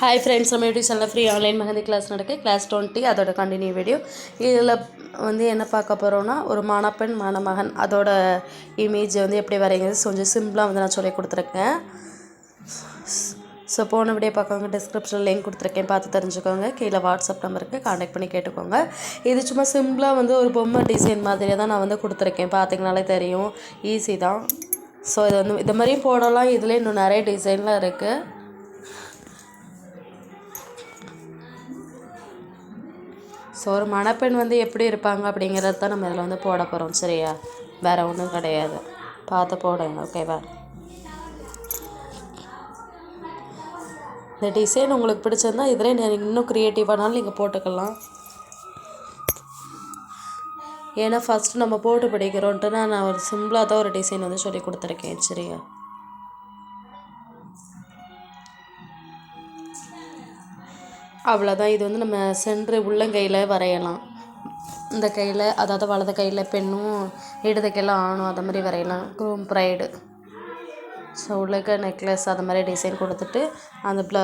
Hi friends நம்ம YouTube சேனலில் free online mehndi class நடக்கு? கிளாஸ் டுவெண்ட்டி அதோட கண்டினியூ வீடியோ இதில் வந்து என்ன பார்க்க போகிறோன்னா ஒரு மணப்பெண் மணமகன் அதோட இமேஜ் வந்து எப்படி வரைங்கிறது கொஞ்சம் சிம்பிளாக வந்து நான் சொல்லி கொடுத்துருக்கேன். ஸோ போன வீடியோ பார்க்கவங்க டிஸ்கிரிப்ஷனில் லிங்க் கொடுத்துருக்கேன். பார்த்து தெரிஞ்சுக்கோங்க. கீழே வாட்ஸ்அப் நம்பருக்கு காண்டாக்ட் பண்ணி கேட்டுக்கோங்க. இது சும்மா சிம்பிளாக வந்து ஒரு பொம்மை டிசைன் மாதிரியே தான் நான் வந்து கொடுத்துருக்கேன். பார்த்தீங்கனாலே தெரியும். ஈஸி தான். ஸோ இது வந்து இந்த மாதிரியும் போடலாம். இதில் இன்னும் நிறைய டிசைன்லாம் இருக்குது ஸோ ஒரு மணப்பெண் வந்து எப்படி இருப்பாங்க அப்படிங்கிறது தான் நம்ம இதில் வந்து போட போகிறோம் சரியா? வேறு ஒன்றும் கிடையாது. பார்த்து போடுங்க ஓகேவா? இந்த டிசைன் உங்களுக்கு பிடிச்சிருந்தா இதில் நீங்கள் இன்னும் க்ரியேட்டிவானாலும் நீங்கள் போட்டுக்கலாம். ஏன்னா ஃபஸ்ட்டு நம்ம போட்டு படிக்கிறோன்ட்டு நான் ஒரு சிம்பிளாக தான் ஒரு டிசைன் வந்து சொல்லி கொடுத்துருக்கேன் சரியா? அவ்வளோதான் இது வந்து நம்ம சென்று உள்ளங்கையில் வரையலாம். இந்த கையில் அதாவது வலது கையில் பெண்ணும் இடது கையில் ஆணும் அதை மாதிரி வரையலாம். க்ரூம் ப்ரைடு ஸோ உள்ளக்க நெக்லஸ் அது மாதிரி டிசைன் கொடுத்துட்டு அந்த ப்ள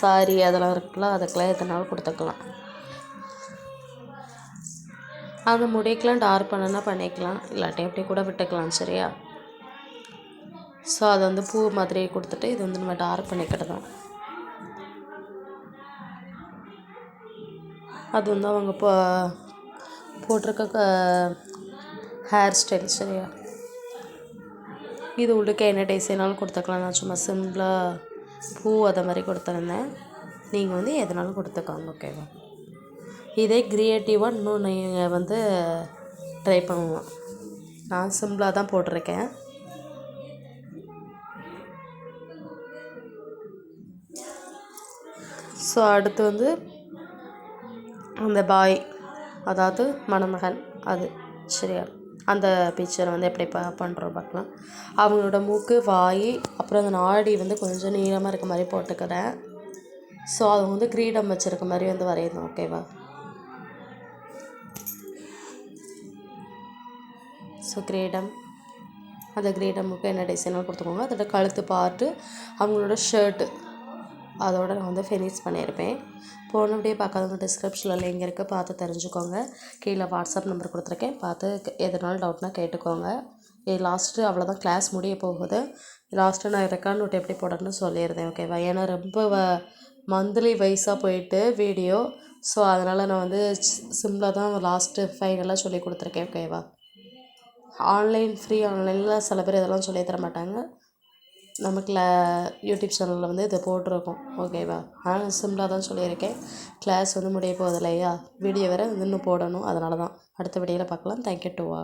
சாரி அதெல்லாம் இருக்குல்ல அதுக்கெல்லாம் எதனாலும் கொடுத்துக்கலாம். அந்த முடிக்கெலாம் டார்க் பண்ணனா பண்ணிக்கலாம். இல்லாட்டி அப்படி கூட விட்டுக்கலாம் சரியா? ஸோ அதை வந்து பூ மாதிரி கொடுத்துட்டு இது வந்து நம்ம டார்க் பண்ணிக்கிட்டு அது வந்து அவங்க போ போட்டிருக்க ஹேர் ஸ்டைல் சரியா? இது உள்ளுக்க என்ன டிசைனாலும் கொடுத்துக்கலாம். நான் சும்மா சிம்பிளாக பூ அதை மாதிரி கொடுத்துருந்தேன். நீங்கள் வந்து எதனாலும் கொடுத்துக்கோங்க ஓகேவா இதே க்ரியேட்டிவாக இன்னும் நீங்கள் வந்து ட்ரை பண்ணுவோம் நான் சிம்பிளாக தான் போட்டிருக்கேன். ஸோ அடுத்து வந்து அந்த பாய் அதாவது மணமகன் அது. சரியா? அந்த பிக்சரை வந்து எப்படி ப பண்ணுறோம் பார்க்கலாம். அவங்களோட மூக்கு வாய் அப்புறம் அந்த நாடி வந்து கொஞ்சம் நீளமாக இருக்க மாதிரி போட்டுக்கிறேன். ஸோ அவங்க வந்து கிரீடம் வச்சுருக்க மாதிரி வந்து வரையணும் ஓகேவா ஸோ கிரீடம். அந்த கிரீடமுக்கு என்ன டிசைனாக கொடுத்துக்கோங்க. அதோட கழுத்து பார்ட்டு அவங்களோட ஷர்ட்டு அதோட நான் வந்து ஃபினிஷ் பண்ணியிருப்பேன். போன பார்க்காதவங்க டிஸ்கிரிப்ஷனில் லிங்க் இருக்குது பார்த்து தெரிஞ்சுக்கோங்க. கீழே வாட்ஸ்அப் நம்பர் கொடுத்துருக்கேன். பார்த்து எதனாலும் டவுட்னா கேட்டுக்கோங்க. இது லாஸ்ட்டு அவ்வளோதான் கிளாஸ் முடிய போகுது. லாஸ்ட்டு நான் ரெக்கார்ட் நோட் எப்படி போடணும்னு சொல்லியிருந்தேன் ஓகேவா ஏன்னா ரொம்ப வ மந்த்லி வைஸாக போயிட்டு வீடியோ ஸோ அதனால் நான் வந்து சிம்பிளாக தான் லாஸ்ட்டு ஃபைனலாக சொல்லி கொடுத்துருக்கேன் ஓகேவா ஆன்லைன் ஃப்ரீ ஆன்லைனில் சில பேர் இதெல்லாம் சொல்லி தர மாட்டாங்க. நமக்குல யூடியூப் சேனலில் வந்து இதை போட்டிருக்கோம். ஓகேவா ஆனால் சிம்பிளாக தான் சொல்லியிருக்கேன். கிளாஸ் வந்து முடிய போகுது இல்லையா? வீடியோ வேறு இன்னும் போடணும். அதனால தான் அடுத்த வீடியோவில் பார்க்கலாம். தேங்க்யூ டு வா